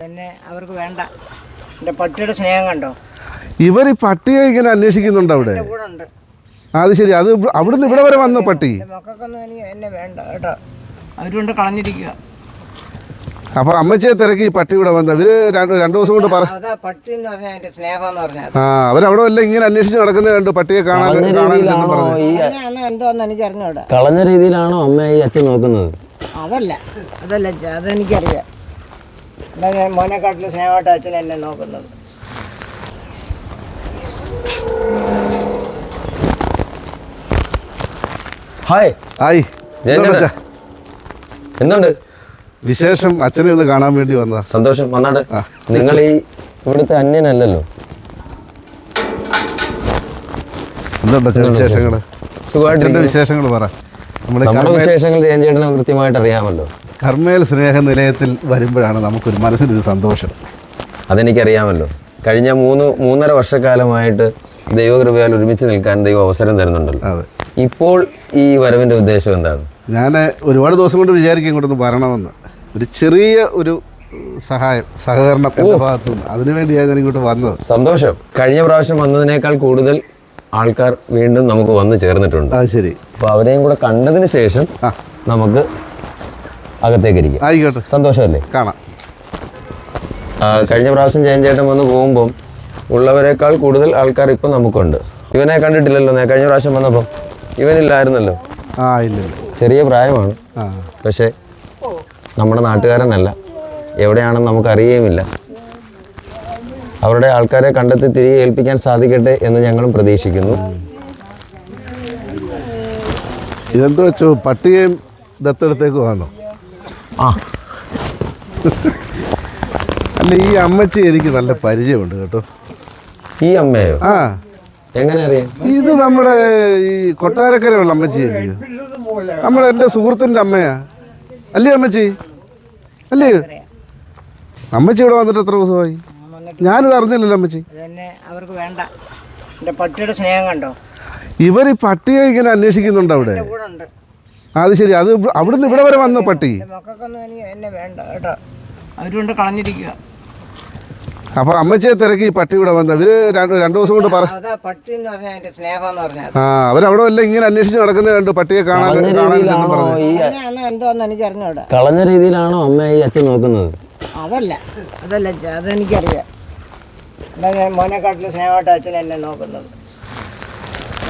പിന്നെ അവർക്ക് വേണ്ട. എന്റെ പട്ടിയുടെ സ്നേഹം കണ്ടോ? ഇവർ ഈ പട്ടിയെ ഇങ്ങനെ അന്വേഷിക്കുന്നുണ്ട് അവിടെ? എന്റെ കൂടെ ഉണ്ട് അത് ശരി അത് അവിടുന്ന് ഇവിടെ വരെ വന്ന പട്ടി? എന്റെ മക്കൾക്കൊന്നും എനിക്ക് എന്നെ വേണ്ട കേട്ടോ. അവരുകൊണ്ട് കളഞ്ഞിരിക്കുക അപ്പൊ അമ്മച്ചിയെ തിരക്കി ഈ പട്ടി ഇവിടെ വന്ന. ഇവർ രണ്ട് രണ്ടു ദിവസം കൊണ്ട് പറ അതാ പട്ടി എന്ന് പറഞ്ഞാൽ എന്റെ സ്നേഹം എന്ന് പറഞ്ഞാൽ ആ അവരവിടെ വല്ല ഇങ്ങനെ അന്വേഷിച്ച് നടക്കുന്ന കണ്ടു പട്ടിയെ കാണാൻ കളഞ്ഞ കാണാനില്ലെന്ന് രീതിയിലാണോ പറഞ്ഞു. ഈ ഞാനന്ന് എന്തോന്ന് എനിക്ക് അറിഞ്ഞൂടാ കളഞ്ഞ രീതിയിലാണോ അമ്മ ഈ അച്ഛൻ നോക്കുന്നത്? അതല്ല. അതല്ല അതെനിക്കറിയാം. എന്താ ഞാൻ മോനെക്കാട്ടിൽ സ്നേഹമായിട്ട് അച്ഛൻ എന്നെ നോക്കുന്നത്. ഹായ്. ആയി ജയചേട്ടാ. എന്തുണ്ട്? വിശേഷം അച്ഛനെ ഒന്ന് കാണാൻ വേണ്ടി വന്നതാ. സന്തോഷം. വന്നാട് നിങ്ങൾ ഈ ഇവിടുത്തെ അന്യനല്ലല്ലോ. എന്തുണ്ട് സുഖമായിട്ട് വിശേഷങ്ങൾ പറ. നമ്മുടെ നമ്മുടെ വിശേഷങ്ങൾ ജയൻ ചേട്ടനെ കൃത്യമായിട്ട് അറിയാമല്ലോ കർമ്മേൽ സ്നേഹ നിലയത്തിൽ വരുമ്പോഴാണ് നമുക്കൊരു മനസ്സിനൊരു സന്തോഷം. അതെനിക്കറിയാമല്ലോ. കഴിഞ്ഞ മൂന്ന് മൂന്നര വർഷക്കാലമായിട്ട് ദൈവകൃപയാൽ ഒരുമിച്ച് നിൽക്കാൻ ദൈവം അവസരം തരുന്നുണ്ടല്ലോ. അതെ. ഇപ്പോൾ ഈ വരവിന്റെ ഉദ്ദേശം എന്താണ്? ഞാൻ ഒരുപാട് ദിവസം കൊണ്ട് വിചാരിക്കും ഇങ്ങോട്ടൊന്ന് വരണമെന്ന്. ഒരു ചെറിയ ഒരു സഹായം സഹകരണം എന്റെ ഭാഗത്തുനിന്ന്. അതിനുവേണ്ടിയാണ് ഞാൻ ഇങ്ങോട്ട് വന്നത്. സന്തോഷം. കഴിഞ്ഞ പ്രാവശ്യം വന്നതിനേക്കാൾ കൂടുതൽ ആൾക്കാർ വീണ്ടും നമുക്ക് വന്നു ചേർന്നിട്ടുണ്ട്. അത് ശരി. അപ്പോൾ അവരെയും കൂടെ കണ്ടതിന് ശേഷം നമുക്ക് അകത്തേക്ക് ഇരിക്കും ആയിക്കോട്ടെ. സന്തോഷമല്ലേ? കാണാം. കഴിഞ്ഞ പ്രാവശ്യം ചേഞ്ച് ചേട്ടൻ വന്ന് പോകുമ്പം ഉള്ളവരെക്കാൾ കൂടുതൽ ആൾക്കാർ ഇപ്പം നമുക്കുണ്ട്. ഇവനെ കണ്ടിട്ടില്ലല്ലോ ഞാൻ കഴിഞ്ഞ പ്രാവശ്യം വന്നപ്പം. ഇവനില്ലായിരുന്നല്ലോ. ആ ഇല്ല ചെറിയ പ്രായമാണ്. പക്ഷെ പക്ഷേ നമ്മുടെ നാട്ടുകാരനല്ല. എവിടെയാണെന്ന് നമുക്കറിയുകയുമില്ല അവരുടെ ആൾക്കാരെ കണ്ടെത്തി തിരികെ ഏൽപ്പിക്കാൻ സാധിക്കട്ടെ എന്ന് ഞങ്ങളും പ്രതീക്ഷിക്കുന്നു. ഇതെന്തോ വെച്ചോ പട്ടികയും ദത്തെടുത്തേക്ക് വന്നോ? ആ. അല്ല ഈ അമ്മച്ചി എനിക്ക് നല്ല പരിചയമുണ്ട് കേട്ടോ. ഈ അമ്മയോ? ആ. എങ്ങനെ അറിയാം? ഇത് നമ്മുടെ ഈ കൊട്ടാരക്കരയുള്ള അമ്മച്ചി നമ്മുടെ എന്റെ സുഹൃത്തിന്റെ അമ്മയാ. അല്ലേ അമ്മച്ചി? അല്ലേ? അമ്മച്ചി ഇവിടെ വന്നിട്ട് എത്ര ദിവസമായി? ഞാനിത് അറിഞ്ഞില്ലല്ലോ അമ്മച്ചി. അവർക്ക് വേണ്ട. എന്റെ പട്ടിയുടെ സ്നേഹം കണ്ടോ? ഇവർ ഈ പട്ടിയെ ഇങ്ങനെ അന്വേഷിക്കുന്നുണ്ട് അവിടെ. അത് ശരി. അത് അവിടുന്ന് ഇവിടെ വരെ വന്ന പട്ടി. എന്റെ മക്കൾക്കൊന്നും എനിക്ക് എന്നെ വേണ്ട കേട്ടോ. അവരുകൊണ്ട് കളഞ്ഞിരിക്കുക. അപ്പൊ അമ്മച്ചിയെ തിരക്കി പട്ടി ഇവിടെ വന്ന. ഇവർ രണ്ട് രണ്ടു ദിവസം കൊണ്ട് പറ പട്ടി എന്ന് പറഞ്ഞാൽ എന്റെ സ്നേഹം എന്ന് പറഞ്ഞാൽ ആ അവരവിടെ വല്ല ഇങ്ങനെ അന്വേഷിച്ച് നടക്കുന്ന കണ്ടു പട്ടിയെ കാണാൻ കളഞ്ഞ കാണാനില്ലെന്ന് രീതിയിലാണോ പറഞ്ഞു. ഈ ഞാനന്ന് എന്തോന്ന് എനിക്ക് അറിഞ്ഞൂടാ കളഞ്ഞ രീതിയിലാണോ അമ്മ ഈ അച്ഛൻ നോക്കുന്നത്? അതല്ല. അതല്ല അതെനിക്കറിയാം. മോനെക്കാട്ടിലും സ്നേഹമായിട്ട് അച്ഛൻ എന്നെ നോക്കുന്നത് പക്ഷേ എന്റെ ജയൻ ചേട്ടൻ അങ്ങനെയൊന്നും അല്ല എന്റെ മക്കളെ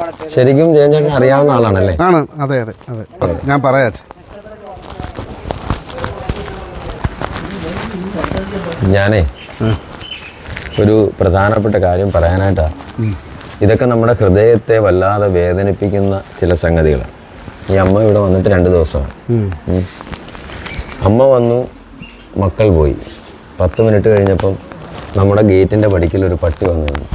വളർത്തിയത്. ശരിക്കും ജയൻചേട്ടൻ അറിയാവുന്ന ആളാണല്ലേ? ആണ്. അതെ അതെ അതെ. ഞാൻ പറയാ. ഞാനേ ഒരു പ്രധാനപ്പെട്ട കാര്യം പറയാനായിട്ടാ. ഇതൊക്കെ നമ്മുടെ ഹൃദയത്തെ വല്ലാതെ വേദനിപ്പിക്കുന്ന ചില സംഗതികളാണ് ഈ അമ്മ ഇവിടെ വന്നിട്ട് രണ്ട് ദിവസമാണ്. അമ്മ വന്നു മക്കൾ പോയി. പത്ത് മിനിറ്റ് കഴിഞ്ഞപ്പം നമ്മുടെ ഗേറ്റിന്റെ പടിക്കൽ ഒരു പട്ടി വന്നിരുന്നു.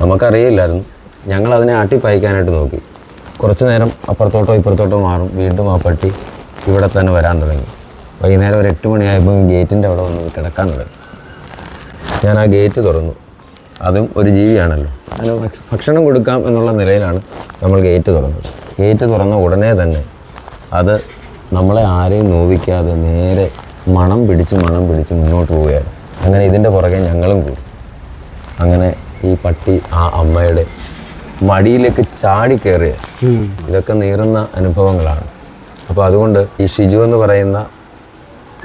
നമുക്കറിയില്ലായിരുന്നു. ഞങ്ങൾ അതിനെ ആട്ടിപ്പായിക്കാനായിട്ട് നോക്കി. കുറച്ച് നേരം അപ്പുറത്തോട്ടോ ഇപ്പുറത്തോട്ടോ മാറും. വീണ്ടും ആ പട്ടി ഇവിടെ തന്നെ വരാൻ തുടങ്ങി. വൈകുന്നേരം ഒരു എട്ട് മണിയായപ്പോൾ ഗേറ്റിന്റെ അവിടെ വന്ന് കിടക്കാൻ തുടങ്ങി. ഞാൻ ആ ഗേറ്റ് തുറന്നു. അതും ഒരു ജീവിയാണല്ലോ. അതിന് ഭക്ഷണം കൊടുക്കാം എന്നുള്ള നിലയിലാണ് നമ്മൾ ഗേറ്റ് തുറന്നത്. ഗേറ്റ് തുറന്ന ഉടനെ തന്നെ അത് നമ്മളെ ആരെയും നോവിക്കാതെ നേരെ മണം പിടിച്ച് മണം പിടിച്ച് മുന്നോട്ട് പോവുകയാണ്. അങ്ങനെ ഇതിന്റെ പുറകെ ഞങ്ങളും കൂടി. അങ്ങനെ ഈ പട്ടി ആ അമ്മയുടെ മടിയിലേക്ക് ചാടി കയറിയ. ഇതൊക്കെ നീറുന്ന അനുഭവങ്ങളാണ്. അപ്പോൾ അതുകൊണ്ട് ഈ ഷിജു എന്ന് പറയുന്ന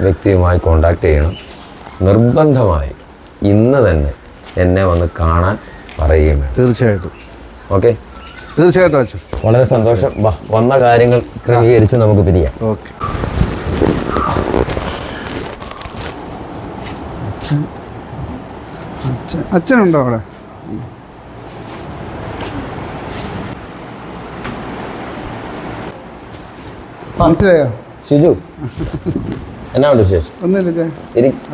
വ്യക്തിയുമായി കോണ്ടാക്ട് ചെയ്യണം. നിർബന്ധമായി ഇന്ന് തന്നെ എന്നെ വന്ന് കാണാൻ പറയുകയും വേണം. തീർച്ചയായിട്ടും. ഓക്കെ? തീർച്ചയായിട്ടും വളരെ സന്തോഷം. വന്ന കാര്യങ്ങൾ ക്രമീകരിച്ച് നമുക്ക് പിരിയാം. ഓക്കെ. അച്ഛൻ അച്ഛനുണ്ടോ അവിടെ? മനസ്സിലായോ? ഷിജു എന്നാ ഉണ്ട് വിശേഷം? ഒന്നുമില്ല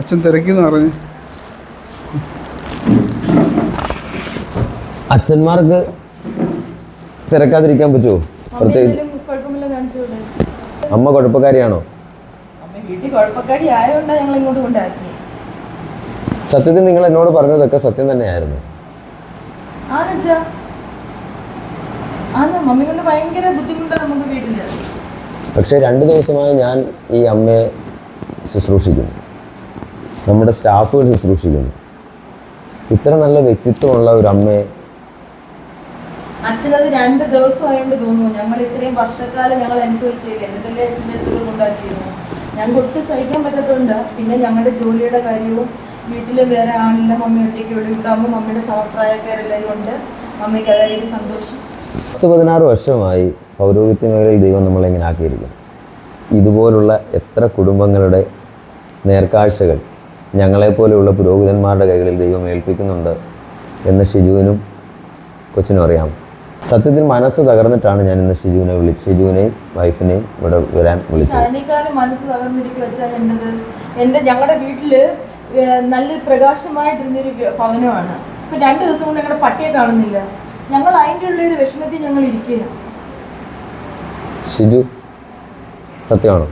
അച്ഛൻ. തിരക്കിന്ന് പറഞ്ഞു. അച്ഛന്മാർക്ക് തിരക്കാതിരിക്കാൻ പറ്റുമോ പ്രത്യേകിച്ച്. അമ്മ കുഴപ്പക്കാരിയാണോ? അമ്മ വീട്ടിൽ കുഴപ്പക്കാരി ആയതുകൊണ്ടാണ് ഞങ്ങൾ ഇങ്ങോട്ട് കൊണ്ടാക്കി സത്യത്തിൽ നിങ്ങൾ എന്നോട് പറഞ്ഞതൊക്കെ സത്യം തന്നെയായിരുന്നു. പക്ഷെ രണ്ടു ദിവസമായി ഞാൻ ഈ അമ്മയെ ശുശ്രൂഷിക്കുന്നു. നമ്മുടെ സ്റ്റാഫുകൾ ശുശ്രൂഷിക്കുന്നു. ഇത്ര നല്ല വ്യക്തിത്വമുള്ള ഒരു അമ്മയെ അച്ഛനത് രണ്ട് ദിവസമായോണ്ട് തോന്നുന്നു. ഞങ്ങൾ ഇത്രയും വർഷക്കാലം ഞങ്ങൾ അനുഭവിച്ചേക്ക് എന്തെല്ലാം അച്ഛന്റെ അടുത്ത് ഉണ്ടാക്കിയിരുന്നു ഞങ്ങൾക്ക് ഒട്ടും സഹിക്കാൻ പറ്റത്തുണ്ട് പിന്നെ ഞങ്ങളുടെ ജോലിയുടെ കാര്യവും വീട്ടിൽ വേറെ ആളില്ല മമ്മി ഒറ്റയ്ക്ക് ഇവിടെ ഉണ്ടാകുമ്പോൾ മമ്മിയുടെ സമപ്രായക്കാരെല്ലാവരും ഉണ്ട്. മമ്മിക്ക് അതായത് സന്തോഷം. പത്ത് പതിനാറ് വർഷമായി പൗരോഹിത്യ മേഖലയിൽ ദൈവം നമ്മളെ ഇങ്ങനെ ആക്കിയിരിക്കുന്നു. ഇതുപോലുള്ള എത്ര കുടുംബങ്ങളുടെ നേർക്കാഴ്ചകൾ ഞങ്ങളെപ്പോലെയുള്ള പുരോഹിതന്മാരുടെ കൈകളിൽ ദൈവം ഏൽപ്പിക്കുന്നുണ്ട് എന്ന് ഷിജുവിനും കൊച്ചിനും അറിയാം. സത്യത്തിൽ മനസ്സ് തകർന്നിട്ടാണ് ഞാൻ ഇന്ന് ഷിജുവിനെ വിളിച്ചത് ഷിജുവിനെയും വൈഫിനെയും ഇവിടെ വരാൻ വിളിച്ചത്. അതിനേക്കാളും മനസ്സ് വെച്ചാൽ എന്റെ ഞങ്ങളുടെ വീട്ടിൽ നല്ലൊരു പ്രകാശമായിട്ടിരുന്നൊരു ഭവനമാണ്. ഇപ്പം രണ്ട് ദിവസം കൊണ്ട് ഞങ്ങളുടെ പട്ടിയെ കാണുന്നില്ല. ഞങ്ങൾ അതിന്റെ ഉള്ള ഒരു വിഷമത്തിൽ ഞങ്ങൾ ഇരിക്കുകയാണ്. ഷിജു സത്യമാണോ?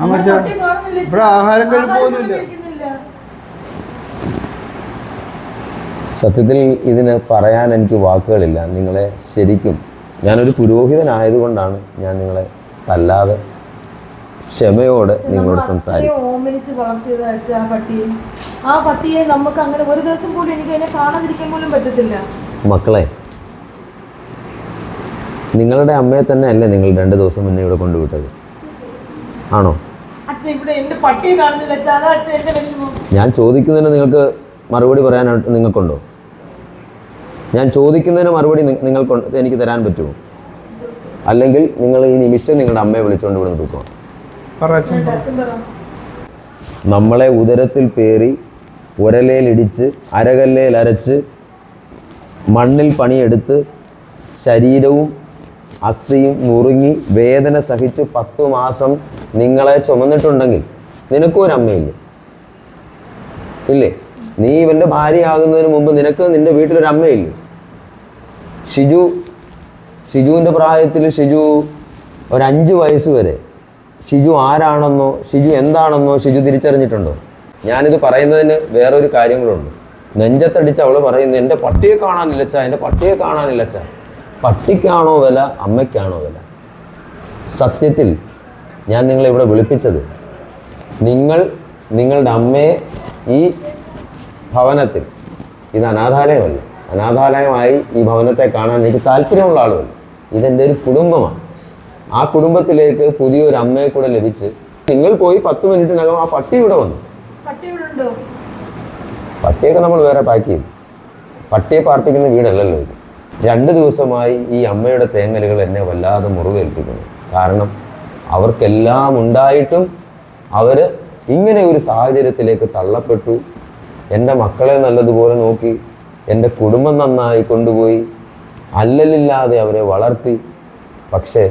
ഇവിടെ ആഹാരം കഴിക്കുന്നില്ല സത്യത്തിൽ ഇതിന് പറയാൻ എനിക്ക് വാക്കുകളില്ല. നിങ്ങളെ ശരിക്കും ഞാനൊരു പുരോഹിതനായതുകൊണ്ടാണ് ഞാൻ നിങ്ങളെ തല്ലാതെ ക്ഷമയോടെ നിങ്ങളോട് സംസാരിക്കും. അത്രയും ഓമനിച്ച് വളർത്തിയത് വെച്ച ആ പട്ടിയെ. ആ പട്ടിയെ നമുക്ക് അങ്ങനെ ഒരു ദിവസം പോലും എനിക്ക് അതിനെ കാണാതിരിക്കാൻ പോലും പറ്റത്തില്ല. മക്കളെ നിങ്ങളുടെ അമ്മയെ തന്നെ അല്ലേ നിങ്ങൾ രണ്ട് ദിവസം മുന്നേ ഇവിടെ കൊണ്ടുവിട്ടത്? ആണോ? ഞാൻ ചോദിക്കുന്നതിന് നിങ്ങൾക്ക് മറുപടി പറയാനായിട്ട് നിങ്ങൾക്കുണ്ടോ? ഞാൻ ചോദിക്കുന്നതിന് മറുപടി നിങ്ങൾക്ക് എനിക്ക് തരാൻ പറ്റുമോ? അല്ലെങ്കിൽ നിങ്ങൾ ഈ നിമിഷം നിങ്ങളുടെ അമ്മയെ വിളിച്ചുകൊണ്ട് ഇവിടെ നിൽക്കണം നമ്മളെ ഉദരത്തിൽ പേറി ഉരലേലിടിച്ച് അരകല്ലേൽ അരച്ച് മണ്ണിൽ പണിയെടുത്ത് ശരീരവും അസ്ഥിയും നുറുങ്ങി വേദന സഹിച്ച് പത്തു മാസം നിങ്ങളെ ചുമന്നിട്ടുണ്ടെങ്കിൽ നിനക്കും ഒരമ്മയില്ലേ അമ്മയില്ലേ ഇല്ലേ? നീ ഇവന്റെ ഭാര്യയാകുന്നതിന് മുമ്പ് നിനക്ക് നിന്റെ വീട്ടിലൊരു അമ്മയില്ലേ ഷിജു ഷിജുവിന്റെ പ്രായത്തിൽ ഷിജു ഒരു അഞ്ച് വയസ്സ് വരെ ഷിജു ആരാണെന്നോ ഷിജു എന്താണെന്നോ ഷിജു തിരിച്ചറിഞ്ഞിട്ടുണ്ടോ? ഞാനിത് പറയുന്നതിന് വേറൊരു കാര്യങ്ങളുണ്ട്. നെഞ്ചത്തടിച്ച് അവൾ പറയുന്നത് എന്റെ പട്ടിയെ കാണാനില്ലച്ച എന്റെ പട്ടിയെ കാണാനില്ലച്ച പട്ടിക്കാണോ വില അമ്മയ്ക്കാണോ വില? സത്യത്തിൽ ഞാൻ നിങ്ങളെ ഇവിടെ വിളിപ്പിച്ചത് നിങ്ങൾ നിങ്ങളുടെ അമ്മയെ ഈ ഭവനത്തിൽ ഇത് അനാഥാലയമല്ല അനാഥാലയമായി ഈ ഭവനത്തെ കാണാൻ എനിക്ക് താല്പര്യമുള്ള ആളുമല്ല ഇതെന്റെ ഒരു കുടുംബമാണ്. ആ കുടുംബത്തിലേക്ക് പുതിയൊരു അമ്മയെ കൂടെ ലഭിച്ച് നിങ്ങൾ പോയി പത്ത് മിനിറ്റിനകം ആ പട്ടി ഇവിടെ വന്നു. പട്ടിയൊക്കെ നമ്മൾ വേറെ പാക്ക് ചെയ്യും പട്ടിയെ പാർപ്പിക്കുന്ന വീടല്ലല്ലോ ഇത്. രണ്ട് ദിവസമായി ഈ അമ്മയുടെ തേങ്ങലുകൾ എന്നെ വല്ലാതെ മുറിവേൽപ്പിക്കുന്നു. കാരണം അവർക്കെല്ലാം ഉണ്ടായിട്ടും അവർ ഇങ്ങനെ ഒരു സാഹചര്യത്തിലേക്ക് തള്ളപ്പെട്ടു. എന്റെ മക്കളെ നല്ലതുപോലെ നോക്കി എന്റെ കുടുംബം നന്നായി കൊണ്ടുപോയി അല്ലലില്ലാതെ അവരെ വളർത്തി. പക്ഷേ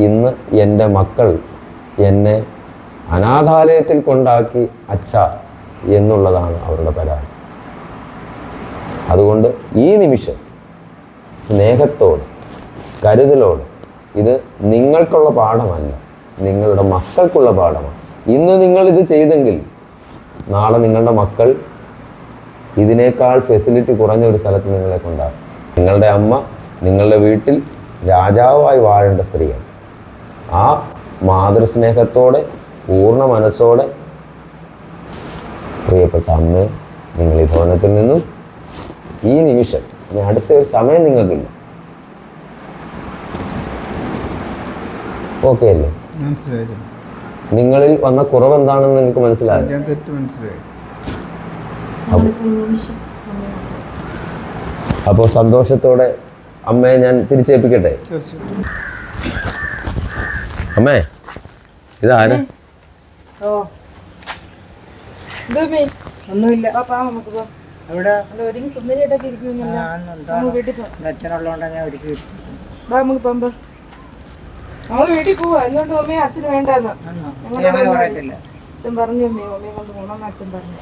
ഇന്ന് എന്റെ മക്കൾ എന്നെ അനാഥാലയത്തിൽ കൊണ്ടാക്കി അച്ഛ എന്നുള്ളതാണ് അവരുടെ പരാതി. അതുകൊണ്ട് ഈ നിമിഷം സ്നേഹത്തോട് കരുതലോട് ഇത് നിങ്ങൾക്കുള്ള പാഠമല്ല നിങ്ങളുടെ മക്കൾക്കുള്ള പാഠമാണ്. ഇന്ന് നിങ്ങൾ ഇത് ചെയ്തെങ്കിൽ നാളെ നിങ്ങളുടെ മക്കൾ ഇതിനേക്കാൾ ഫെസിലിറ്റി കുറഞ്ഞ ഒരു സ്ഥലത്ത് നിങ്ങളെ കൊണ്ടാകും നിങ്ങളുടെ അമ്മ നിങ്ങളുടെ വീട്ടിൽ രാജാവായി വാഴേണ്ട സ്ത്രീയാണ്. ആ മാതൃസ്നേഹത്തോടെ പൂർണ മനസ്സോടെ പ്രിയപ്പെട്ട അമ്മ നിങ്ങൾ ഈ ഭവനത്തിൽ നിന്നും ഈ നിമിഷം ഇനി അടുത്ത ഒരു സമയം നിങ്ങൾക്കില്ല. ഓക്കെ അല്ലേ. നിങ്ങളിൽ വന്ന കുറവ് എന്താണെന്ന് നിങ്ങൾക്ക് മനസ്സിലായി? ഞാൻ തെറ്റ് മനസ്സിലായി. നമ്മളിപ്പോ ഈ നിമിഷം. അപ്പോൾ സന്തോഷത്തോടെ അമ്മയെ ഞാൻ തിരിച്ചേൽപ്പിക്കട്ടെ? അമ്മേ ഇതാര്? ഓ. ഇതമ്മേ, ഒന്നുമില്ല. പാപ്പാ നമുക്ക് പോവാം. അവിടെ ഒരുങ്ങി സുന്ദരിയായിട്ടൊക്കെ വീട്ടിൽ പോവാം ഞാൻ ഒരുക്കി. വാ നമുക്ക് വീട്ടിൽ പോവാ. എന്തുകൊണ്ട് മമ്മിയെ അച്ഛന് വേണ്ടെന്ന്. ഞാൻ അങ്ങനെ പറയത്തില്ല. അച്ഛൻ പറഞ്ഞു കൊണ്ട് പോകണമെന്ന് അച്ഛൻ പറഞ്ഞു.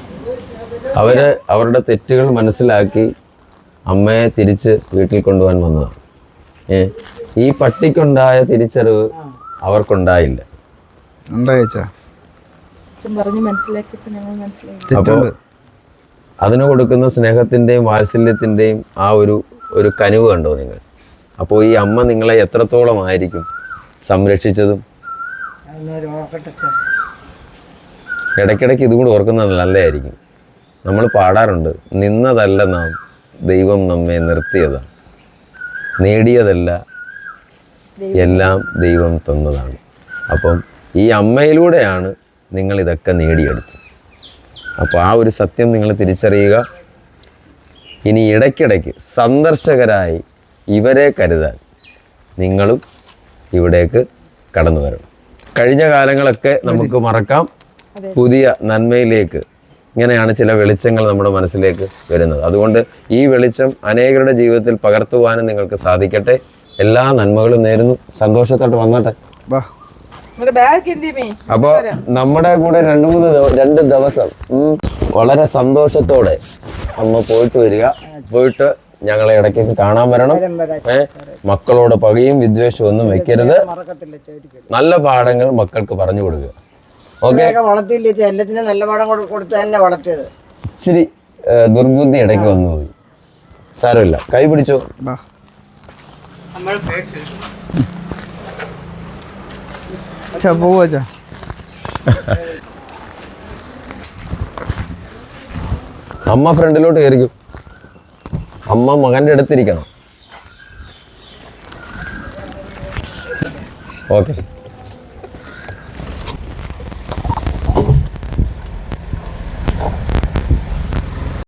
അവർ അവരുടെ തെറ്റുകൾ മനസ്സിലാക്കി അമ്മയെ തിരിച്ച് വീട്ടിൽ കൊണ്ടുപോകാൻ വന്നതാണ് ഏ? ഈ പട്ടിക്കുണ്ടായ തിരിച്ചറിവ് അവർക്കുണ്ടായില്ല. അപ്പോൾ അതിന് കൊടുക്കുന്ന സ്നേഹത്തിന്റെയും വാത്സല്യത്തിന്റെയും ആ ഒരു ഒരു കനിവ് കണ്ടോ നിങ്ങൾ? അപ്പോൾ ഈ അമ്മ നിങ്ങളെ എത്രത്തോളം ആയിരിക്കും സംരക്ഷിച്ചതും? ഇടയ്ക്കിടയ്ക്ക് ഇതും കൂടി ഓർക്കുന്നത് നല്ലതായിരിക്കും. നമ്മൾ പാടാറുണ്ട് നിന്നതല്ല നാം ദൈവം നമ്മെ നിർത്തിയതാണ്. നേടിയതല്ല എല്ലാം ദൈവം തന്നതാണ്. അപ്പം ഈ അമ്മയിലൂടെയാണ് നിങ്ങൾ ഇതൊക്കെ നേടിയെടുത്തത്. അപ്പോൾ ആ ഒരു സത്യം നിങ്ങൾ തിരിച്ചറിയുക. ഇനി ഇടയ്ക്കിടയ്ക്ക് സന്ദർശകരായി ഇവരെ കരുതാൻ നിങ്ങളും ഇവിടേക്ക് കടന്നു വരണം. കഴിഞ്ഞ കാലങ്ങളൊക്കെ നമുക്ക് മറക്കാം. പുതിയ നന്മയിലേക്ക് ഇങ്ങനെയാണ് ചില വെളിച്ചങ്ങൾ നമ്മുടെ മനസ്സിലേക്ക് വരുന്നത്. അതുകൊണ്ട് ഈ വെളിച്ചം അനേകരുടെ ജീവിതത്തിൽ പകർത്തുവാനും നിങ്ങൾക്ക് സാധിക്കട്ടെ. എല്ലാ നന്മകളും നേരുന്നു. സന്തോഷത്തോട്ട് വന്നോട്ടെ. അപ്പൊ അപ്പോൾ നമ്മുടെ കൂടെ രണ്ടു മൂന്ന് രണ്ട് ദിവസം വളരെ സന്തോഷത്തോടെ അമ്മ പോയിട്ട് വരിക. പോയിട്ട് ഞങ്ങളെ ഇടയ്ക്കൊക്കെ കാണാൻ വരണം. ഏഹ് മക്കളോട് പകയും വിദ്വേഷവും ഒന്നും വെക്കരുത്. നല്ല പാഠങ്ങൾ മക്കൾക്ക് പറഞ്ഞു കൊടുക്കുക. ഓക്കെ? വളർത്തിയില്ല എല്ലാത്തിനും നല്ല പാഠം കൊടു- കൊടുത്ത് തന്നെ വളർത്തിയത്. ഇച്ചിരി ദുർബുദ്ധി ഇടയ്ക്ക് വന്നു പോയി. സാരമില്ല. കൈ പിടിച്ചോ? അച്ഛാ പോവാ അച്ഛാ അമ്മ ഫ്രണ്ടിലോട്ട് കയറിക്കും. അമ്മ മകന്റെ അടുത്തിരിക്കണം ഓക്കെ.